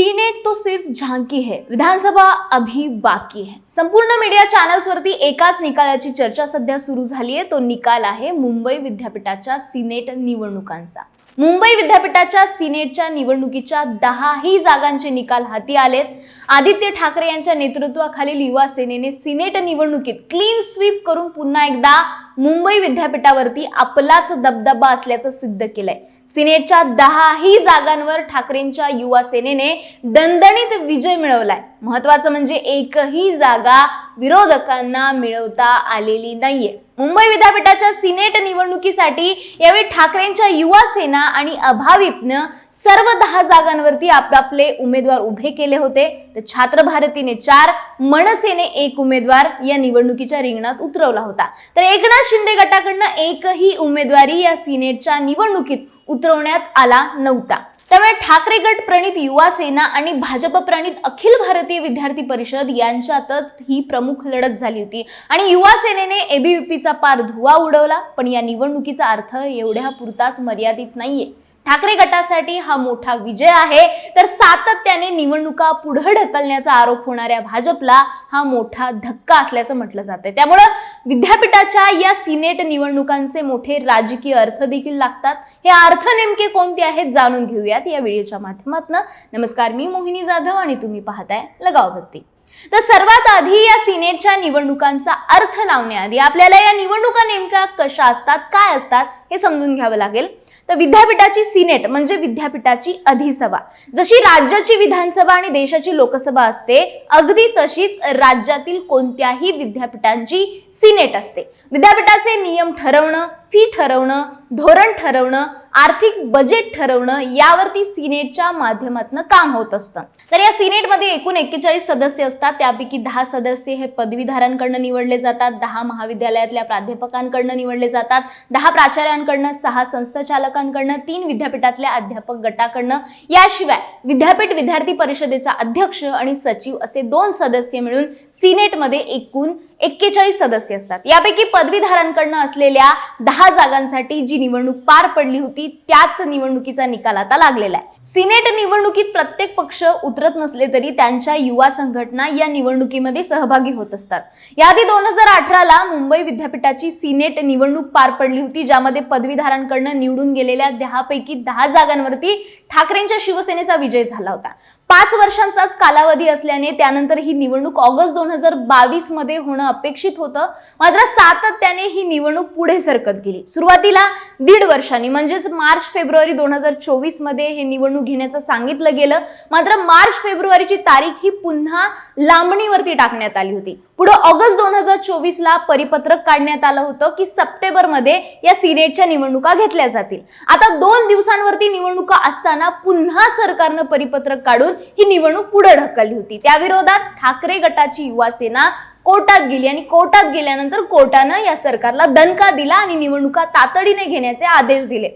Senate तो सिर्फ झांकी है विधानसभा अभी बाकी है। संपूर्ण मीडिया चॅनल्स वरती एकाच निकालाची चर्चा सध्या सुरू झाली आहे. तो निकाल आहे मुंबई विद्यापीठाच्या सिनेट निवडणुकांचा. मुंबई विद्यापीठाच्या सिनेटच्या निवडणुकीच्या दहाही जागांचे निकाल हाती आलेत. आदित्य ठाकरे यांच्या नेतृत्वाखालील युवा सेनेने सिनेट निवडणुकीत क्लीन स्वीप करून पुन्हा एकदा मुंबई विद्यापीठावरती आपलाच दबदबा असल्याचं सिद्ध केलंय. सिनेटच्या दहाही जागांवर ठाकरेंच्या युवा सेनेने दणदणीत विजय मिळवलाय. महत्वाचं म्हणजे एकही जागा विरोधकांना मिळवता आलेली नाहीये. मुंबई विद्यापीठाच्या सिनेट निवडणुकीसाठी यावेळी ठाकरेंच्या युवा सेना आणि अभाविपनं सर्व दहा जागांवरती आपापले उमेदवार उभे केले होते. तर छात्र भारतीने चार मनसेने एक उमेदवार या निवडणुकीच्या रिंगणात उतरवला होता. तर एकनाथ शिंदे गटाकडनं एकही उमेदवारी या सिनेटच्या निवडणुकीत उतरवण्यात आला नव्हता. त्यामुळे ठाकरे गट प्रणित युवा सेना आणि भाजप प्रणित अखिल भारतीय विद्यार्थी परिषद यांच्यातच ही प्रमुख लढत झाली होती. आणि युवा सेनेने एबीव्हीपीचा पार धुवा उडवला पण या निवडणुकीचा अर्थ एवढ्या पुरताच मर्यादित नाहीये. ठाकरे गटासाठी हा मोठा विजय आहे. तर सातत्याने निवडणुका पुढे ढकलण्याचा आरोप होणाऱ्या भाजपला हा मोठा धक्का असल्याचं म्हटलं जातंय. त्यामुळं विद्यापीठाच्या या सिनेट निवडणुकांचे मोठे राजकीय अर्थ देखील लागतात. हे अर्थ नेमके कोणते आहेत जाणून घेऊयात या व्हिडिओच्या माध्यमातून. नमस्कार मी मोहिनी जाधव आणि तुम्ही पाहताय लगाव भक्ती तर सर्वात आधी या सिनेटच्या निवडणुकांचा अर्थ लावण्याआधी आपल्याला या निवडणुका नेमक्या कशा असतात काय असतात हे समजून घ्यावं लागेल. तर विद्यापीठाची सिनेट म्हणजे विद्यापीठाची अधिसभा. जशी राज्याची विधानसभा आणि देशाची लोकसभा असते अगदी तशीच राज्यातील कोणत्याही विद्यापीठांची सिनेट असते. विद्यापीठाचे नियम ठरवणं फी ठरवणं धोरण ठरवणं आर्थिक बजेट ठरवणं यावरती सिनेटच्या माध्यमातून काम होत असतं. तर या सिनेटमध्ये एकूण एक्केचाळीस सदस्य असतात. त्यापैकी दहा सदस्य हे पदवीधारांकडनं निवडले जातात. दहा महाविद्यालयातल्या प्राध्यापकांकडनं निवडले जातात. दहा प्राचार्यांकडनं सहा संस्थाचालकांकडनं तीन विद्यापीठातल्या अध्यापक गटाकडनं. याशिवाय विद्यापीठ विद्यार्थी परिषदेचा अध्यक्ष आणि सचिव असे दोन सदस्य मिळून सिनेटमध्ये एकूण एक्केचाळीस सदस्य असतात. यापैकी पदवीधारांकडनं असलेल्या दहा जागांसाठी जी निवडणूक पार पडली होती त्याच निवडणुकीचा निकाल आता लागलेला आहे. सिनेट निवडणुकीत प्रत्येक पक्ष उतरत नसले तरी त्यांच्या युवा संघटना या निवडणुकीमध्ये सहभागी होत असतात. याआधी दोन हजार अठराला मुंबई विद्यापीठाची सिनेट निवडणूक पार पडली होती ज्यामध्ये पदवीधारांकडनं निवडून गेलेल्या दहापैकी दहा जागांवरती ठाकरेंच्या शिवसेनेचा विजय झाला होता. पाच वर्षांचाच कालावधी असल्याने त्यानंतर ही निवडणूक ऑगस्ट दोन हजार बावीसमध्ये होणं अपेक्षित होतं. मात्र सातत्याने ही निवडणूक पुढे सरकत गेली. सुरुवातीला दीड वर्षांनी म्हणजेच मार्च फेब्रुवारी दोन हजार चोवीसमध्ये हे निवडणूक घेण्याचं सांगितलं गेलं. मात्र मार्च फेब्रुवारीची तारीख ही पुन्हा लांबणीवरती टाकण्यात आली होती. पुढे ऑगस्ट दोन हजार चोवीस ला परिपत्रक काढण्यात आलं होतं की सप्टेंबरमध्ये या सिनेटच्या निवडणुका घेतल्या जातील. आता दोन दिवसांवरती निवडणुका असताना पुन्हा सरकारनं परिपत्रक काढून ही निवडणूक पुढे ढकलली होती. त्याविरोधात ठाकरे गटाची युवा सेना कोर्टात गेली आणि कोर्टात गेल्यानंतर कोर्टानं या सरकारला दणका दिला आणि निवडणुका तातडीने घेण्याचे आदेश दिले.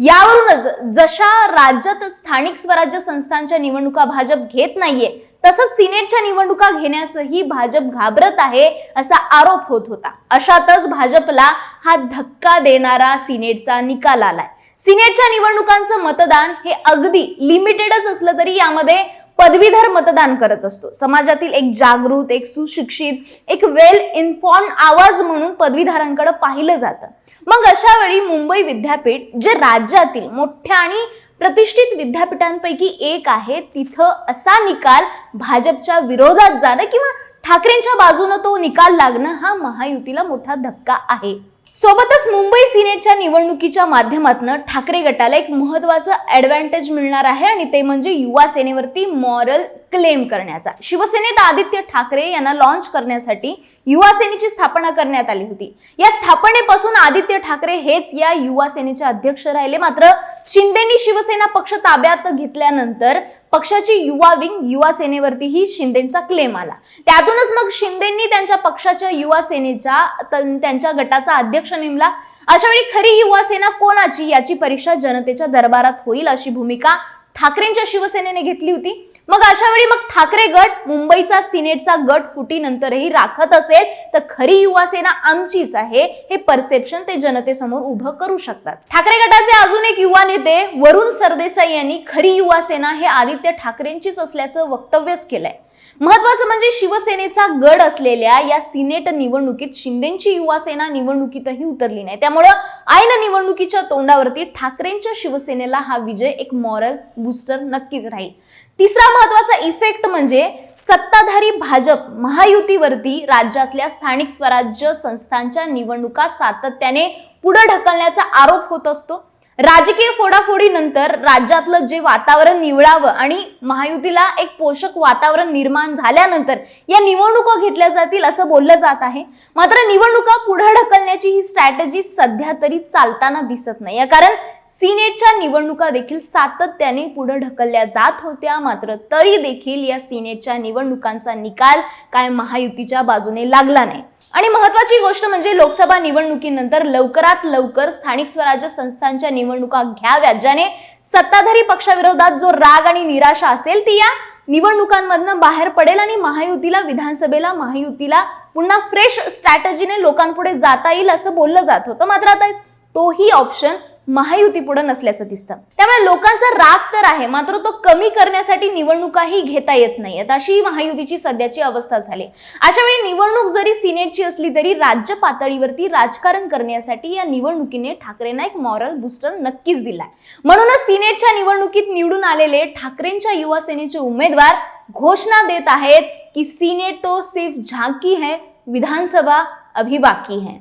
यावरूनच जशा राज्यात स्थानिक स्वराज्य संस्थांच्या निवडणुका भाजप घेत नाहीये तसंच सिनेटच्या निवडणुका घेण्यासही भाजप घाबरत आहे असा आरोप होत होता. अशातच भाजपला हा धक्का देणारा सिनेटचा निकाल आलाय. सिनेटच्या निवडणुकांचं मतदान हे अगदी लिमिटेडच असलं तरी यामध्ये पदवीधर मतदान करत असतो. समाजातील एक जागृत एक सुशिक्षित एक वेल इन्फॉर्म आवाज म्हणून पदवीधारांकडे पाहिलं जातं. मग अशा वेळी मुंबई विद्यापीठ जे राज्यातील मोठ्या आणि प्रतिष्ठित विद्यापीठांपैकी एक आहे तिथं असा निकाल भाजपच्या विरोधात जाणं किंवा ठाकरेंच्या बाजूनं तो निकाल लागणं हा महायुतीला मोठा धक्का आहे. सोबतच मुंबई सिनेटच्या निवडणुकीच्या माध्यमातून ठाकरे गटाला एक महत्वाचं ऍडव्हान्टेज मिळणार आहे आणि ते म्हणजे युवा सेनेवरती मॉरल क्लेम करण्याचा. शिवसेनेत आदित्य ठाकरे यांना लॉन्च करण्यासाठी युवा सेनेची स्थापना करण्यात आली होती. या स्थापनेपासून आदित्य ठाकरे हेच या युवा सेनेचे अध्यक्ष राहिले. मात्र शिंदेनी शिवसेना पक्ष ताब्यात घेतल्यानंतर पक्षाची युवा विंग युवा सेनेवरतीही शिंदेचा क्लेम आला. त्यातूनच मग शिंदेंनी त्यांच्या पक्षाच्या युवा सेनेचा त्यांच्या गटाचा अध्यक्ष नेमला. अशा वेळी खरी युवा सेना कोणाची याची परीक्षा जनतेच्या दरबारात होईल अशी भूमिका ठाकरेंच्या शिवसेनेने घेतली होती. मग अशा वेळी मग ठाकरे गट मुंबईचा सिनेटचा गट फुटीनंतरही राखत असेल तर खरी युवा सेना आमचीच आहे हे परसेप्शन ते जनतेसमोर उभं करू शकतात. ठाकरे गटाचे अजून एक युवा नेते वरुण सरदेसाई यांनी खरी युवा सेना हे आदित्य ठाकरेंचीच असल्याचं वक्तव्यच केलंय. महत्वाचं म्हणजे शिवसेनेचा गड असलेल्या या सिनेट निवडणुकीत शिंदेची युवा सेना निवडणुकीतही उतरली नाही. त्यामुळं आईन निवडणुकीच्या तोंडावरती ठाकरेंच्या शिवसेनेला हा विजय एक मॉरल बुस्टर नक्कीच राहील. तिसरा महत्त्वाचा इफेक्ट म्हणजे सत्ताधारी भाजप महायुतीवरती राज्यातल्या स्थानिक स्वराज्य संस्थांच्या निवडणुका सातत्याने पुढे ढकलण्याचा आरोप होत असतो. राजकीय फोडाफोडीनंतर राज्यातलं जे वातावरण निवडावं आणि महायुतीला एक पोषक वातावरण निर्माण झाल्यानंतर या निवडणुका घेतल्या जातील असं बोललं जात आहे. मात्र निवडणुका पुढे ढकलण्याची ही स्ट्रॅटेजी सध्या तरी चालताना दिसत नाही. कारण सिनेटच्या निवडणुका देखील सातत्याने पुढे ढकलल्या जात होत्या. मात्र तरी देखील या सिनेटच्या निवडणुकांचा निकाल काय महायुतीच्या बाजूने लागला नाही. आणि महत्वाची गोष्ट म्हणजे लोकसभा निवडणुकीनंतर लवकरात लवकर स्थानिक स्वराज्य संस्थांच्या निवडणुका घ्याव्यात ज्याने सत्ताधारी पक्षाविरोधात जो राग आणि निराशा असेल ती या निवडणुकांमधनं बाहेर पडेल आणि महायुतीला विधानसभेला महायुतीला पुन्हा फ्रेश स्ट्रॅटजीने लोकांपुढे जाता येईल असं बोललं जात होतं. मात्र आता तोही ऑप्शन महायुती पुढे नसल्याचं दिसतं. त्यामुळे लोकांचा राग तर आहे मात्र तो कमी करण्यासाठी निवडणुकाही घेता येत नाहीयेत अशी महायुतीची सध्याची अवस्था झाली. अशा वेळी निवडणूक जरी सिनेटची असली तरी राज्य पातळीवरती राजकारण करण्यासाठी या निवडणुकीने ठाकरेंना एक मॉरल बुस्टर नक्कीच दिलाय. म्हणूनच सिनेटच्या निवडणुकीत निवडून आलेले ठाकरेंच्या युवा सेनेचे उमेदवार घोषणा देत आहेत की सिनेट तो सिर्फ झांकी है विधानसभा अभी बाकी है.